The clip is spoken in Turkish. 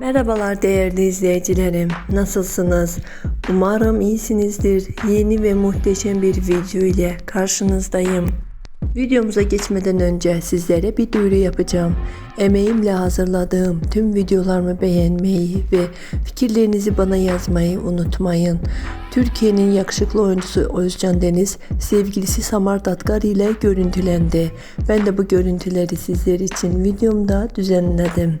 Merhabalar değerli izleyicilerim. Nasılsınız? Umarım iyisinizdir. Yeni ve muhteşem bir video ile karşınızdayım. Videomuza geçmeden önce sizlere bir duyuru yapacağım. Emeğimle hazırladığım tüm videolarımı beğenmeyi ve fikirlerinizi bana yazmayı unutmayın. Türkiye'nin yakışıklı oyuncusu Özcan Deniz sevgilisi Samar Datkar ile görüntülendi. Ben de bu görüntüleri sizler için videomda düzenledim.